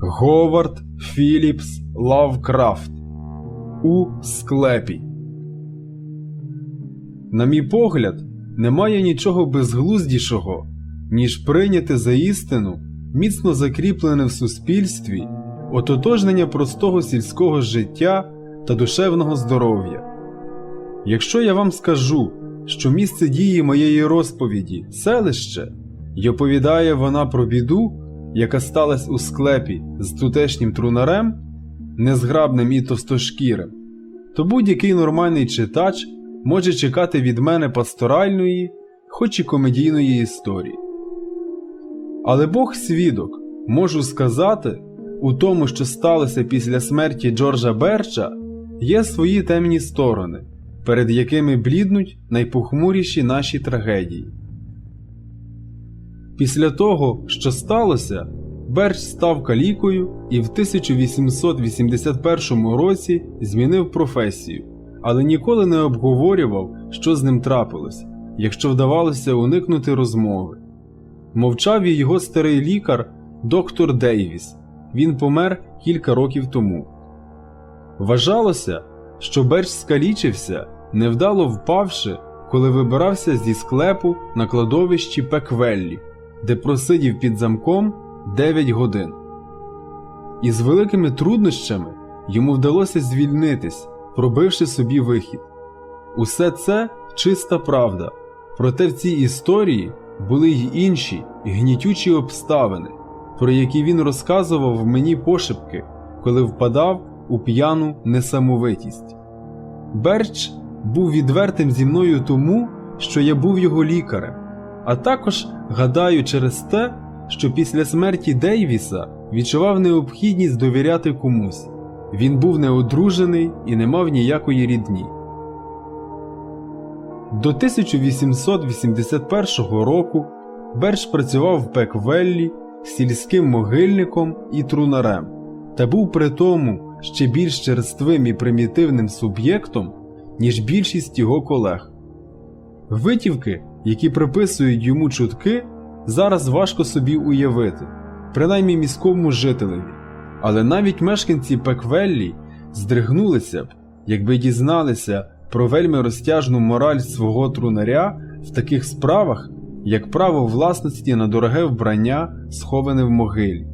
Говард Філіпс Лавкрафт У склепі. На мій погляд, немає нічого безглуздішого, ніж прийняти за істину, міцно закріплене в суспільстві, ототожнення простого сільського життя та душевного здоров'я. Якщо я вам скажу, що місце дії моєї розповіді селище, й оповідає вона про біду, яка сталася у склепі з тутешнім трунарем, незграбним і товстошкірим, то будь-який нормальний читач може чекати від мене пасторальної, хоч і комедійної історії. Але Бог свідок, можу сказати, у тому, що сталося після смерті Джорджа Берча, є свої темні сторони, перед якими бліднуть найпохмуріші наші трагедії. Після того, що сталося, Берч став калікою і в 1881 році змінив професію, але ніколи не обговорював, що з ним трапилось, якщо вдавалося уникнути розмови. Мовчав і його старий лікар, доктор Дейвіс. Він помер кілька років тому. Вважалося, що Берч скалічився, невдало впавши, коли вибирався зі склепу на кладовищі Пеквеллі, де просидів під замком 9 годин. І з великими труднощами йому вдалося звільнитись, пробивши собі вихід. Усе це чиста правда, проте в цій історії були й інші гнітючі обставини, про які він розказував мені пошепки, коли впадав у п'яну несамовитість. Берч був відвертим зі мною тому, що я був його лікарем, а також гадаю через те, що після смерті Дейвіса відчував необхідність довіряти комусь. Він був неодружений і не мав ніякої рідні. До 1881 року Берч працював в Пеквеллі сільським могильником і трунарем, та був при тому ще більш черствим і примітивним суб'єктом, ніж більшість його колег. Витівки, які приписують йому чутки, зараз важко собі уявити, принаймні міському жителеві, але навіть мешканці Пеквеллі здригнулися б, якби дізналися про вельми розтяжну мораль свого трунаря в таких справах, як право власності на дороге вбрання, сховане в могилі.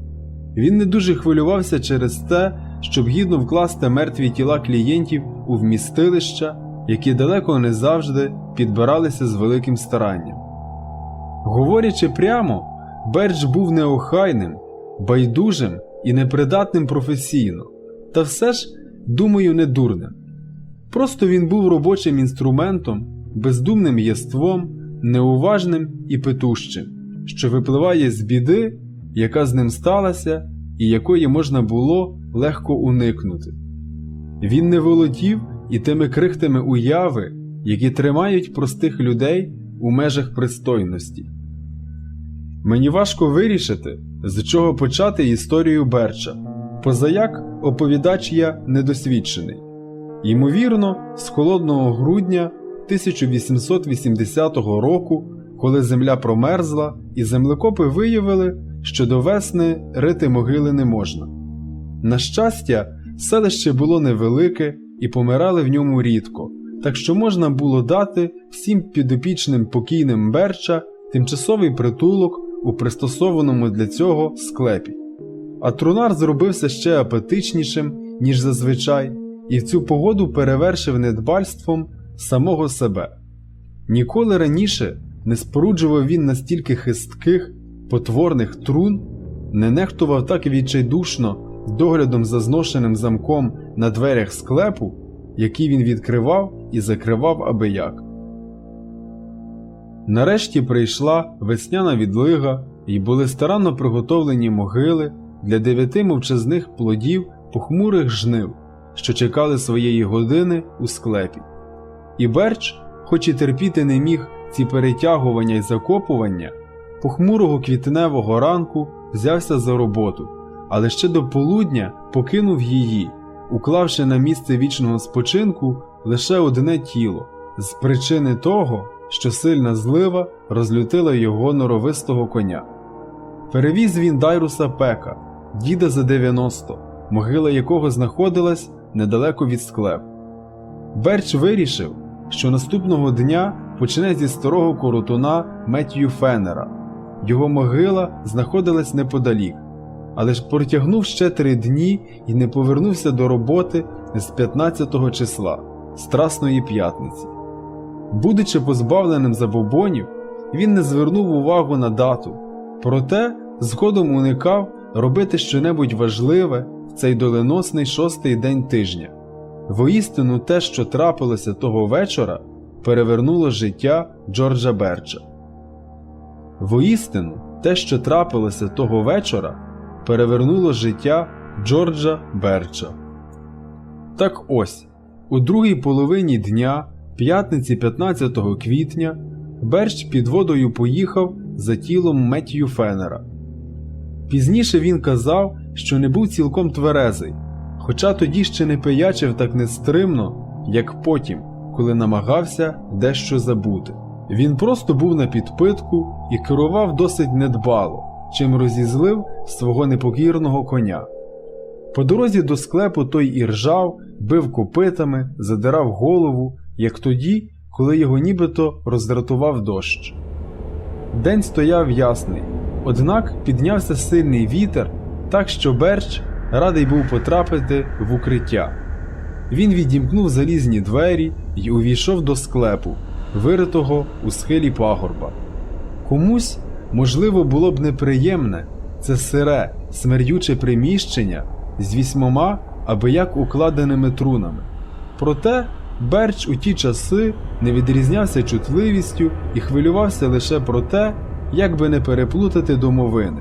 Він не дуже хвилювався через те, щоб гідно вкласти мертві тіла клієнтів у вмістилища, які далеко не завжди підбиралися з великим старанням. Говорячи прямо, Бердж був неохайним, байдужим і непридатним професійно, та все ж, думаю, не дурним. Просто він був робочим інструментом, бездумним єством, неуважним і петущим, що випливає з біди, яка з ним сталася і якої можна було легко уникнути. Він не володів і тими крихтами уяви, які тримають простих людей у межах пристойності. Мені важко вирішити, з чого почати історію Берча, позаяк оповідач я недосвідчений. Ймовірно, з холодного грудня 1880 року, коли земля промерзла, і землекопи виявили, що до весни рити могили не можна. На щастя, селище було невелике і помирали в ньому рідко, так що можна було дати всім підопічним покійним Берча тимчасовий притулок у пристосованому для цього склепі. А трунар зробився ще апетичнішим, ніж зазвичай, і в цю погоду перевершив недбальством самого себе. Ніколи раніше не споруджував він настільки хистких, потворних трун, не нехтував так відчайдушно доглядом за зношеним замком на дверях склепу, який він відкривав і закривав аби як. Нарешті прийшла весняна відлига, і були старанно приготовлені могили для дев'яти мовчазних плодів похмурих жнив, що чекали своєї години у склепі. І Берч, хоч і терпіти не міг ці перетягування й закопування, похмурого квітневого ранку взявся за роботу, але ще до полудня покинув її, уклавши на місце вічного спочинку лише одне тіло, з причини того, що сильна злива розлютила його норовистого коня. Перевіз він Дайруса Пека, діда за 90, могила якого знаходилась недалеко від склепу. Берч вирішив, що наступного дня почне зі старого коротуна Меттію Феннера. Його могила знаходилась неподалік, але ж протягнув ще три дні і не повернувся до роботи з 15 числа Страсної п'ятниці. Будучи позбавленим забобонів, він не звернув увагу на дату, проте згодом уникав робити щонебудь важливе в цей доленосний шостий день тижня. Воістину те, що трапилося того вечора, перевернуло життя Джорджа Берча. Воістину те, що трапилося того вечора, перевернуло життя Джорджа Берча. Так ось, у другій половині дня, п'ятниці 15 квітня, Берч під водою поїхав за тілом Меттію Феннера. Пізніше він казав, що не був цілком тверезий, хоча тоді ще не пиячив так нестримно, як потім, коли намагався дещо забути. Він просто був на підпитку і керував досить недбало, чим розізлив свого непокірного коня. По дорозі до склепу той і ржав, бив копитами, задирав голову, як тоді, коли його нібито роздратував дощ. День стояв ясний, однак піднявся сильний вітер, так що Берч радий був потрапити в укриття. Він відімкнув залізні двері і увійшов до склепу, виритого у схилі пагорба. Комусь, можливо, було б неприємне це сире, смердюче приміщення з вісьмома аби як укладеними трунами. Проте Берч у ті часи не відрізнявся чутливістю і хвилювався лише про те, як би не переплутати домовини.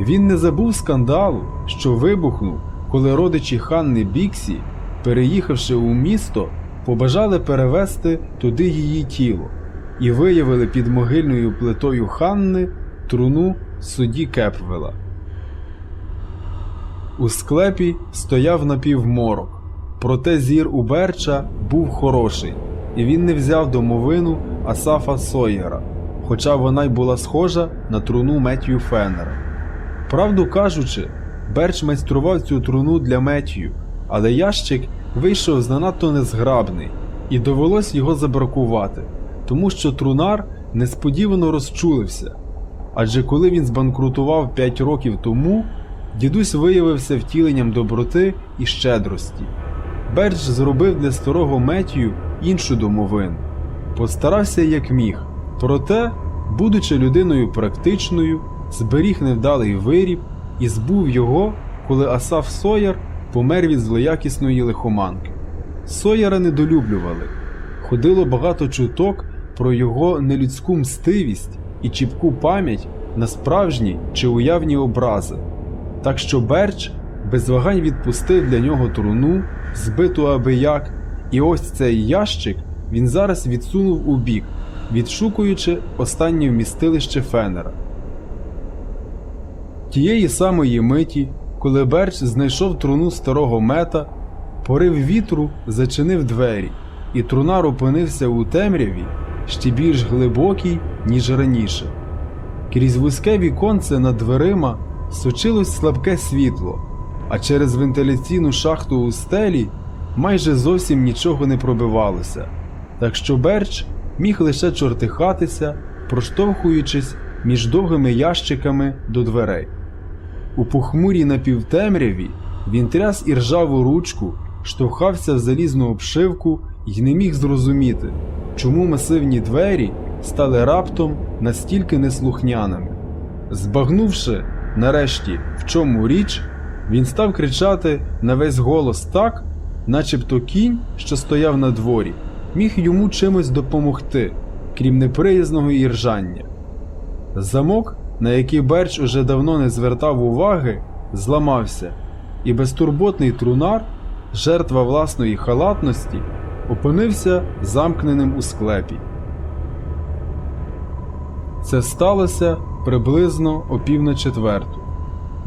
Він не забув скандалу, що вибухнув, коли родичі Ханни Біксі, переїхавши у місто, побажали перевезти туди її тіло і виявили під могильною плитою Ханни труну судді Кепвела. У склепі стояв напівморок, проте зір у Берча був хороший, і він не взяв домовину Асафа Сойера, хоча вона й була схожа на труну Меттію Феннера. Правду кажучи, Берч майстрував цю труну для Меттію, але ящик вийшов занадто незграбний, і довелось його забракувати, тому що трунар несподівано розчулився. Адже коли він збанкрутував 5 років тому, дідусь виявився втіленням доброти і щедрості. Берч зробив для старого Меттію іншу домовину, постарався як міг, проте, будучи людиною практичною, зберіг невдалий виріб і збув його, коли Асаф Сойер помер від злоякісної лихоманки. Сойера недолюблювали, ходило багато чуток про його нелюдську мстивість і чіпку пам'ять на справжні чи уявні образи. Так що Берч без вагань відпустив для нього труну, збиту аби як, і ось цей ящик він зараз відсунув у бік, відшукуючи останнє вмістилище Фенера. Тієї самої миті, коли Берч знайшов труну старого мета, порив вітру зачинив двері, і трунар опинився у темряві ще більш глибокій, ніж раніше. Крізь вузьке віконце над дверима сочилось слабке світло, а через вентиляційну шахту у стелі майже зовсім нічого не пробивалося, так що Берч міг лише чортихатися, проштовхуючись між довгими ящиками до дверей. У похмурій напівтемряві він тряс і ржаву ручку, штовхався в залізну обшивку і не міг зрозуміти, чому масивні двері стали раптом настільки неслухняними. Збагнувши, нарешті, в чому річ, він став кричати на весь голос так, начебто кінь, що стояв на дворі, міг йому чимось допомогти, крім неприязного іржання. Замок, на який Берч уже давно не звертав уваги, зламався, і безтурботний трунар, жертва власної халатності, опинився замкненим у склепі. Це сталося приблизно о пів на четверту.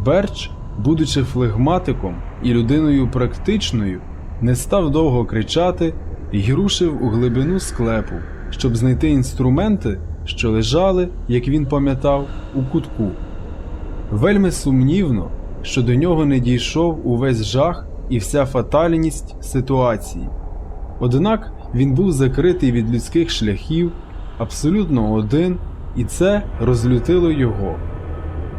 Берч, будучи флегматиком і людиною практичною, не став довго кричати і рушив у глибину склепу, щоб знайти інструменти, що лежали, як він пам'ятав, у кутку. Вельми сумнівно, що до нього не дійшов увесь жах і вся фатальність ситуації. Однак він був закритий від людських шляхів, абсолютно один, і це розлютило його.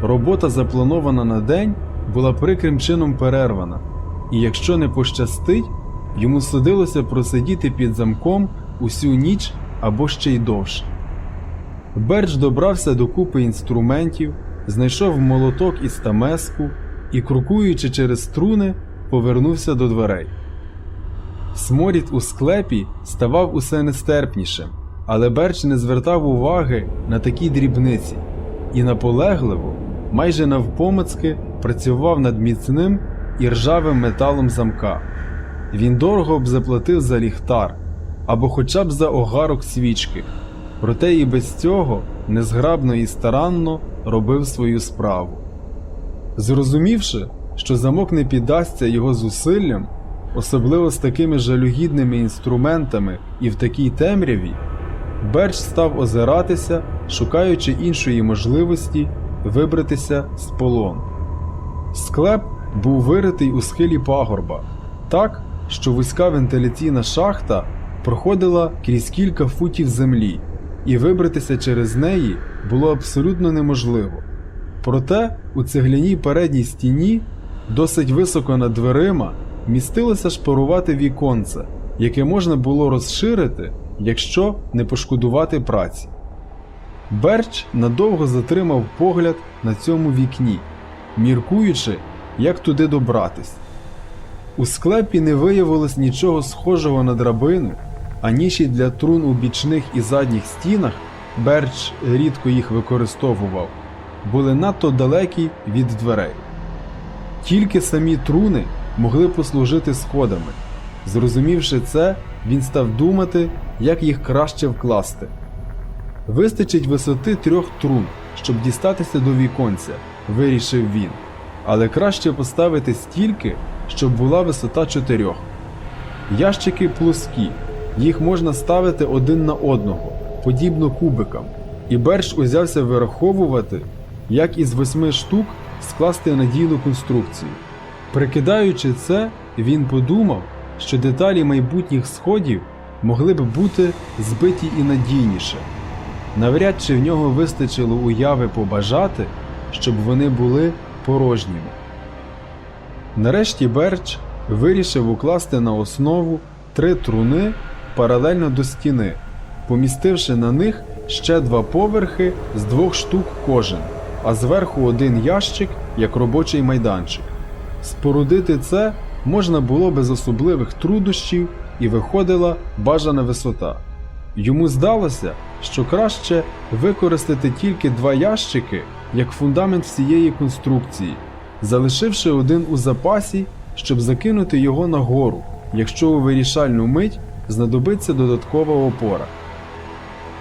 Робота, запланована на день, була прикрим чином перервана, і якщо не пощастить, йому судилося просидіти під замком усю ніч або ще й довше. Бердж добрався до купи інструментів, знайшов молоток із тамеску і, крокуючи через струни, повернувся до дверей. Сморід у склепі ставав усе нестерпнішим, але Берч не звертав уваги на такі дрібниці і наполегливо, майже навпомацки, працював над міцним і ржавим металом замка. Він дорого б заплатив за ліхтар або хоча б за огарок свічки, проте і без цього незграбно і старанно робив свою справу. Зрозумівши, що замок не піддасться його зусиллям, особливо з такими жалюгідними інструментами і в такій темряві, Берч став озиратися, шукаючи іншої можливості вибратися з полону. Склеп був виритий у схилі пагорба, так, що вузька вентиляційна шахта проходила крізь кілька футів землі, і вибратися через неї було абсолютно неможливо. Проте у цегляній передній стіні, досить високо над дверима, містилося шпарувате віконце, яке можна було розширити, якщо не пошкодувати праці. Берч надовго затримав погляд на цьому вікні, міркуючи, як туди добратись. У склепі не виявилось нічого схожого на драбину, а ніші для трун у бічних і задніх стінах Берч рідко їх використовував, були надто далекі від дверей. Тільки самі труни могли послужити сходами. Зрозумівши це, він став думати, як їх краще вкласти. Вистачить висоти трьох трун, щоб дістатися до віконця, вирішив він, але краще поставити стільки, щоб була висота чотирьох. Ящики плоскі, їх можна ставити один на одного, подібно кубикам, і Берш узявся вираховувати, як із восьми штук скласти надійну конструкцію. Прикидаючи це, він подумав, що деталі майбутніх сходів могли б бути збиті і надійніше. Навряд чи в нього вистачило уяви побажати, щоб вони були порожніми. Нарешті Берч вирішив укласти на основу три труни паралельно до стіни, помістивши на них ще два поверхи з двох штук кожен, а зверху один ящик як робочий майданчик. Спорудити це можна було без особливих труднощів і виходила бажана висота. Йому здалося, що краще використати тільки два ящики як фундамент всієї конструкції, залишивши один у запасі, щоб закинути його нагору, якщо у вирішальну мить знадобиться додаткова опора.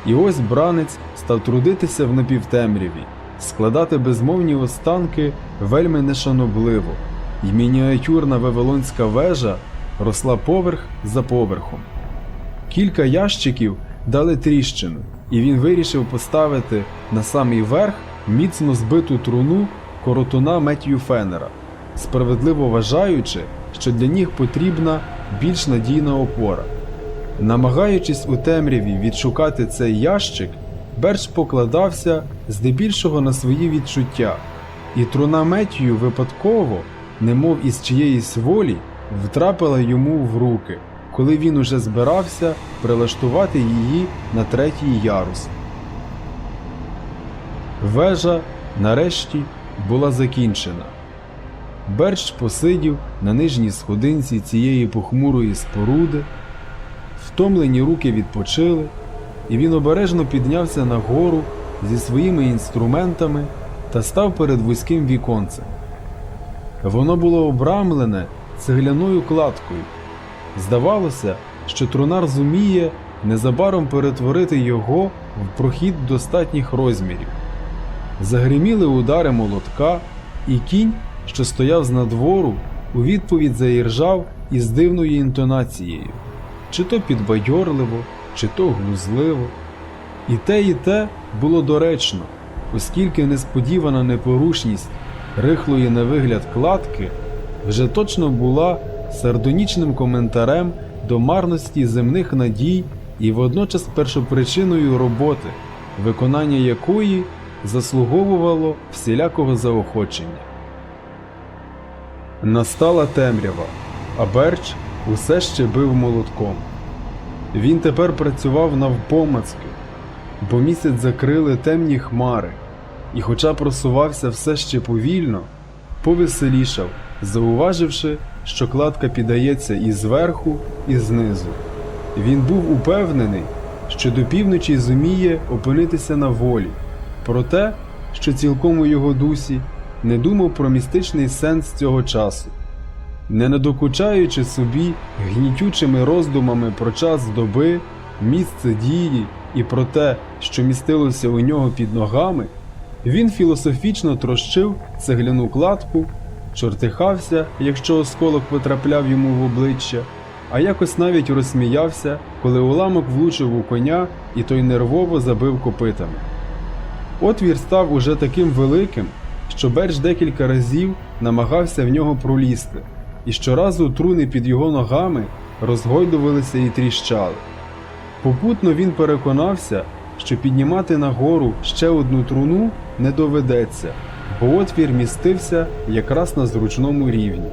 І ось бранець став трудитися в напівтемряві, складати безмовні останки вельми нешанобливо, і мініатюрна вавилонська вежа росла поверх за поверхом. Кілька ящиків дали тріщину, і він вирішив поставити на самий верх міцно збиту труну коротуна Меттью Феннера, справедливо вважаючи, що для них потрібна більш надійна опора. Намагаючись у темряві відшукати цей ящик, Берч покладався здебільшого на свої відчуття, і труна Меттію випадково, немов із чиєїсь волі, втрапила йому в руки, коли він уже збирався прилаштувати її на третій ярус. Вежа, нарешті, була закінчена. Берч посидів на нижній сходинці цієї похмурої споруди, втомлені руки відпочили, і він обережно піднявся нагору зі своїми інструментами та став перед вузьким віконцем. Воно було обрамлене цегляною кладкою. Здавалося, що трунар зуміє незабаром перетворити його в прохід достатніх розмірів. Загриміли удари молотка, і кінь, що стояв з надвору, у відповідь заіржав із дивною інтонацією. чи то підбадьорливо, чи то глузливо. І те, і те було доречно, оскільки несподівана непорушність рихлої на вигляд кладки вже точно була сардонічним коментарем до марності земних надій і водночас першопричиною роботи, виконання якої заслуговувало всілякого заохочення. Настала темрява, а Берч усе ще бив молотком. Він тепер працював навпомацки, бо місяць закрили темні хмари, і, хоча просувався все ще повільно, повеселішав, зауваживши, що кладка піддається і зверху, і знизу. Він був упевнений, що до півночі зуміє опинитися на волі, проте, що цілком у його дусі не думав про містичний сенс цього часу. Не надокучаючи собі гнітючими роздумами про час доби, місце дії і про те, що містилося у нього під ногами, він філософічно трощив цегляну кладку, чортихався, якщо осколок потрапляв йому в обличчя, а якось навіть розсміявся, коли уламок влучив у коня і той нервово забив копитами. Отвір став уже таким великим, що Берч декілька разів намагався в нього пролізти, і щоразу труни під його ногами розгойдувалися і тріщали. Попутно він переконався, що піднімати нагору ще одну труну не доведеться, бо отвір містився якраз на зручному рівні.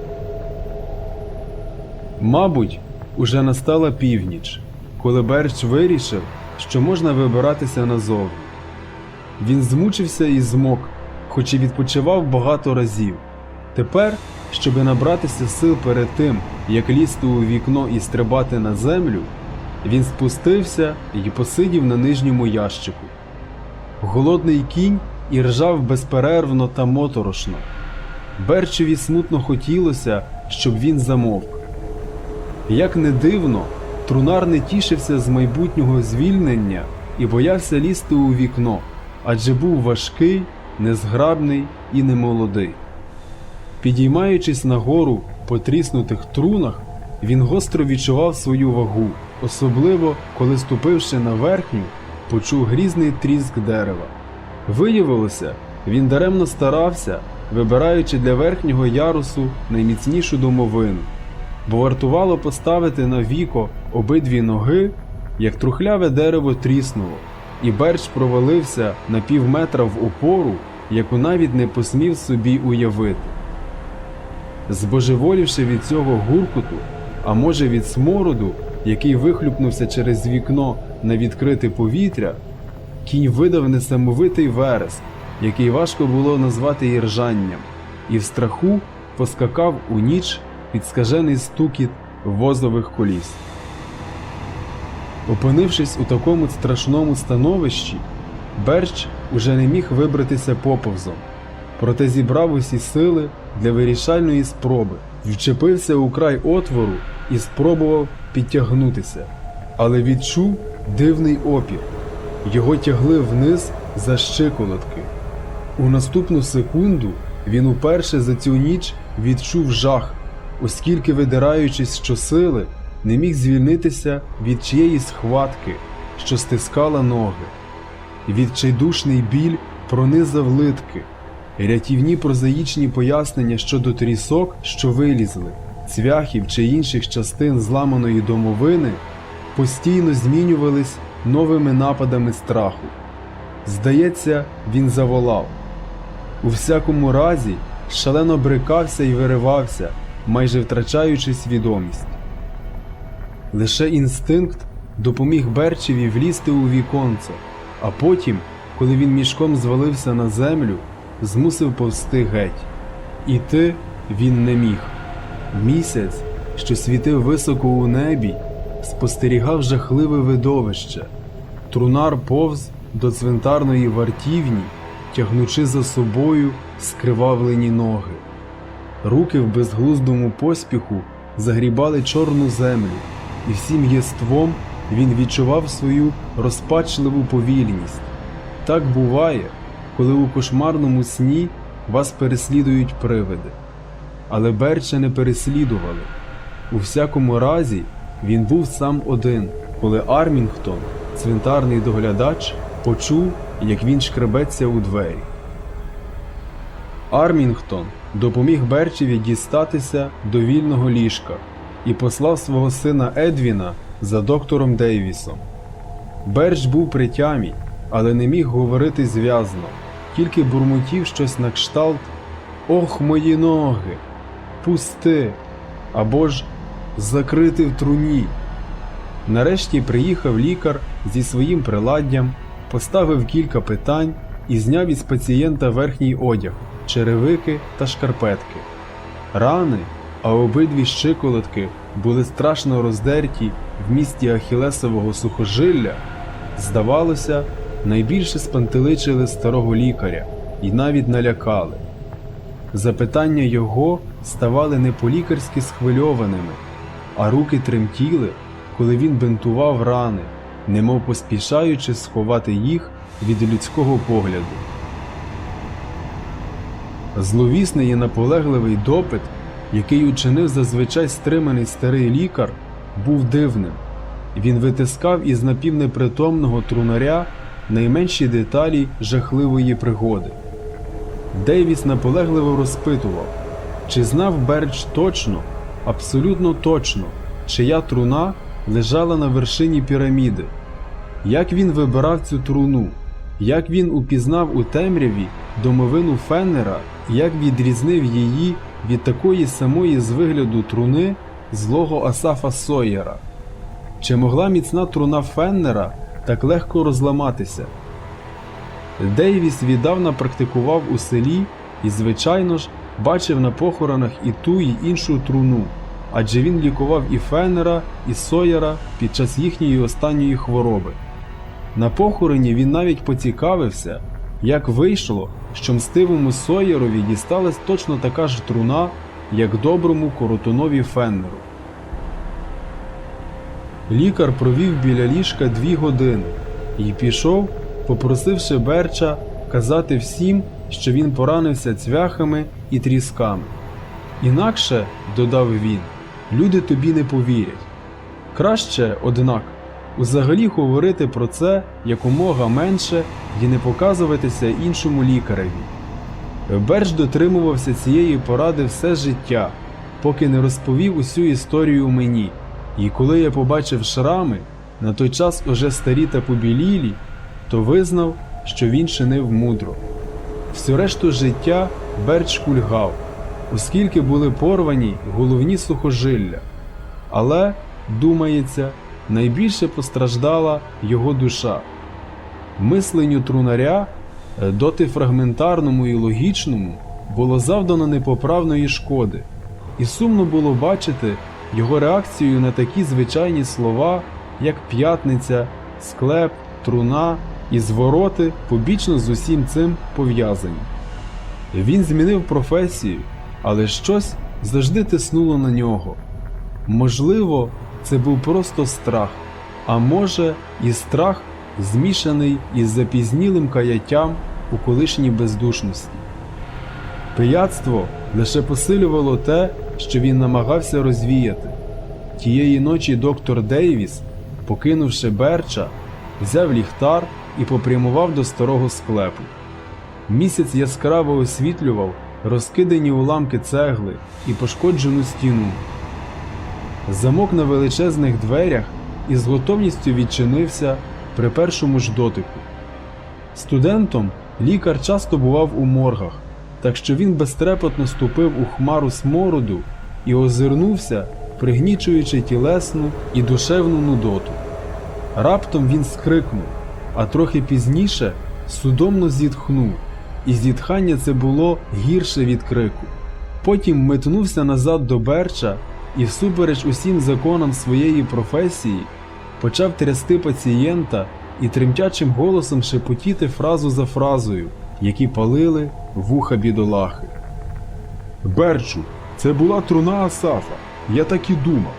Мабуть, уже настала північ, коли Берч вирішив, що можна вибиратися назовні. Він змучився і змок, хоч і відпочивав багато разів. Тепер, щоби набратися сил перед тим, як лізти у вікно і стрибати на землю, він спустився і посидів на нижньому ящику. Голодний кінь і ржав безперервно та моторошно. Берчеві смутно хотілося, щоб він замовк. Як не дивно, трунар не тішився з майбутнього звільнення і боявся лізти у вікно, адже був важкий, незграбний і немолодий. Підіймаючись нагору по тріснутих трунах, він гостро відчував свою вагу, особливо коли, ступивши на верхню, почув грізний тріск дерева. Виявилося, він даремно старався, вибираючи для верхнього ярусу найміцнішу домовину, бо вартувало поставити на віко обидві ноги, як трухляве дерево тріснуло, і берч провалився на пів метра в опору, яку навіть не посмів собі уявити. Збожеволівши від цього гуркуту, а може від смороду, який вихлюпнувся через вікно на відкрите повітря, кінь видав несамовитий верес, який важко було назвати і ржанням, і в страху поскакав у ніч під скажений стукіт возових коліс. Опинившись у такому страшному становищі, Берч уже не міг вибратися поповзом, проте зібрав усі сили для вирішальної спроби, вчепився у край отвору і спробував підтягнутися, але відчув дивний опір. Його тягли вниз за щиколотки. У наступну секунду він уперше за цю ніч відчув жах, оскільки, видираючись щосили, не міг звільнитися від чиєїсь схватки, що стискала ноги. Відчайдушний біль пронизав литки, рятівні прозаїчні пояснення щодо трісок, що вилізли, цвяхів чи інших частин зламаної домовини, постійно змінювались новими нападами страху. Здається, він заволав. У всякому разі, шалено брикався і виривався, майже втрачаючи свідомість. Лише інстинкт допоміг Берчеві влізти у віконце, а потім, коли він мішком звалився на землю, змусив повсти геть. Іти він не міг. Місяць, що світив високо у небі, спостерігав жахливе видовище. Трунар повз до цвинтарної вартівні, тягнучи за собою скривавлені ноги. Руки в безглуздому поспіху загрібали чорну землю, і всім єством він відчував свою розпачливу повільність. Так буває, коли у кошмарному сні вас переслідують привиди. Але Берча не переслідували. У всякому разі, він був сам один, коли Армінгтон, цвинтарний доглядач, почув, як він шкребеться у двері. Армінгтон допоміг Берчеві дістатися до вільного ліжка і послав свого сина Едвіна за доктором Дейвісом. Берч був при тямі, але не міг говорити зв'язно, тільки бурмотів щось на кшталт Ох, мої ноги! Пусти! Або ж закрити в труні. Нарешті приїхав лікар зі своїм приладдям, поставив кілька питань і зняв із пацієнта верхній одяг, черевики та шкарпетки. Рани, а обидві щиколотки були страшно роздерті в місті Ахілесового сухожилля, здавалося, найбільше спантеличили старого лікаря і навіть налякали. Запитання його ставали не по-лікарськи схвильованими, а руки тремтіли, коли він бинтував рани, немов поспішаючи сховати їх від людського погляду. Зловісний і наполегливий допит, який учинив зазвичай стриманий старий лікар, був дивним. Він витискав із напівнепритомного трунаря найменші деталі жахливої пригоди. Дейвіс наполегливо розпитував, чи знав Берч точно, абсолютно точно, чия труна лежала на вершині піраміди, як він вибирав цю труну, як він упізнав у темряві домовину Феннера, як відрізнив її від такої самої з вигляду труни злого Асафа Сойера. Чи могла міцна труна Феннера так легко розламатися? Дейвіс віддавна практикував у селі і, звичайно ж, бачив на похоронах і ту, і іншу труну, адже він лікував і Феннера, і Сойера під час їхньої останньої хвороби. На похороні він навіть поцікавився, як вийшло, що мстивому Сойерові дісталась точно така ж труна, як доброму коротунові Феннеру. Лікар провів біля ліжка дві години і пішов, попросивши Берча казати всім, що він поранився цвяхами і трісками. Інакше, додав він, люди тобі не повірять. Краще, однак, узагалі говорити про це якомога менше і не показуватися іншому лікареві. Берч дотримувався цієї поради все життя, поки не розповів усю історію мені. І коли я побачив шрами, на той час уже старі та побілілі, то визнав, що він чинив мудро. Всю решту життя Берч кульгав, оскільки були порвані головні сухожилля. Але, думається, найбільше постраждала його душа. Мисленню трунаря, е, доти фрагментарному і логічному, було завдано непоправної шкоди, і сумно було бачити його реакцію на такі звичайні слова, як п'ятниця, склеп, труна і звороти побічно з усім цим пов'язані. Він змінив професію, але щось завжди тиснуло на нього. Можливо, це був просто страх, а може, і страх, змішаний із запізнілим каяттям у колишній бездушності. Пияцтво лише посилювало те, що він намагався розвіяти. Тієї ночі доктор Дейвіс, покинувши Берча, взяв ліхтар і попрямував до старого склепу. Місяць яскраво освітлював розкидані уламки цегли і пошкоджену стіну. Замок на величезних дверях із готовністю відчинився при першому ж дотику. Студентом лікар часто бував у моргах, так що він безтрепетно ступив у хмару смороду і озирнувся, пригнічуючи тілесну і душевну нудоту. Раптом він скрикнув, а трохи пізніше судомно зітхнув, і зітхання це було гірше від крику. Потім метнувся назад до Берча і, всупереч усім законам своєї професії, почав трясти пацієнта і тремтячим голосом шепотіти фразу за фразою, які палили вуха бідолахи. Берчу, це була труна Асафа. Я так і думав.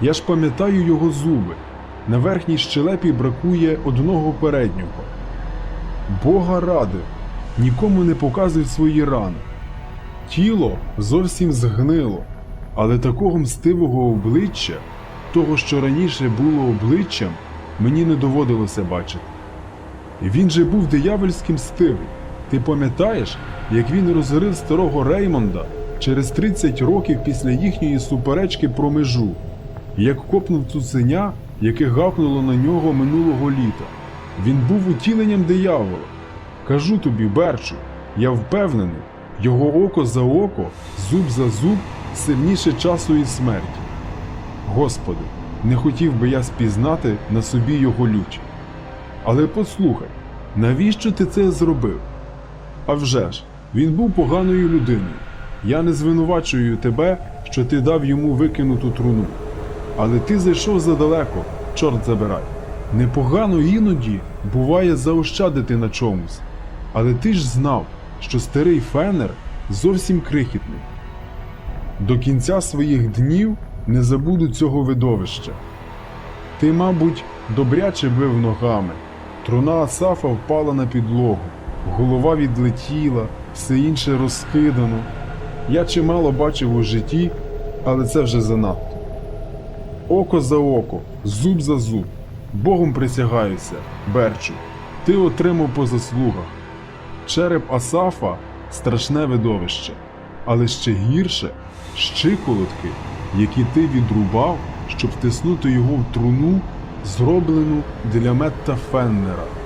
Я ж пам'ятаю його зуби. На верхній щелепі бракує одного переднього. Бога ради, нікому не показуй свої рани. Тіло зовсім згнило, але такого мстивого обличчя того, що раніше було обличчям, мені не доводилося бачити. Він же був диявольським стилем. Ти пам'ятаєш, як він розорив старого Реймонда через 30 років після їхньої суперечки про межу, як копнув цуценя, яке гавкнуло на нього минулого літа. Він був утіленням диявола. Кажу тобі, Берчу, я впевнений, його око за око, зуб за зуб сильніше часу і смерті. Господи, не хотів би я спізнати на собі його лють. Але послухай, навіщо ти це зробив? А вже ж, він був поганою людиною. Я не звинувачую тебе, що ти дав йому викинуту труну. Але ти зайшов задалеко, чорт забирай. Непогано іноді буває заощадити на чомусь. Але ти ж знав, що старий фенер зовсім крихітний. До кінця своїх днів не забуду цього видовища. Ти, мабуть, добряче бив ногами. Труна Асафа впала на підлогу, голова відлетіла, все інше розкидано. Я чимало бачив у житті, але це вже занадто. Око за око, зуб за зуб. Богом присягаюся, Берчу, ти отримав по заслугах. Череп Асафа страшне видовище, але ще гірше щиколотки, які ти відрубав, щоб втиснути його в труну, зроблену для Метта Феннера.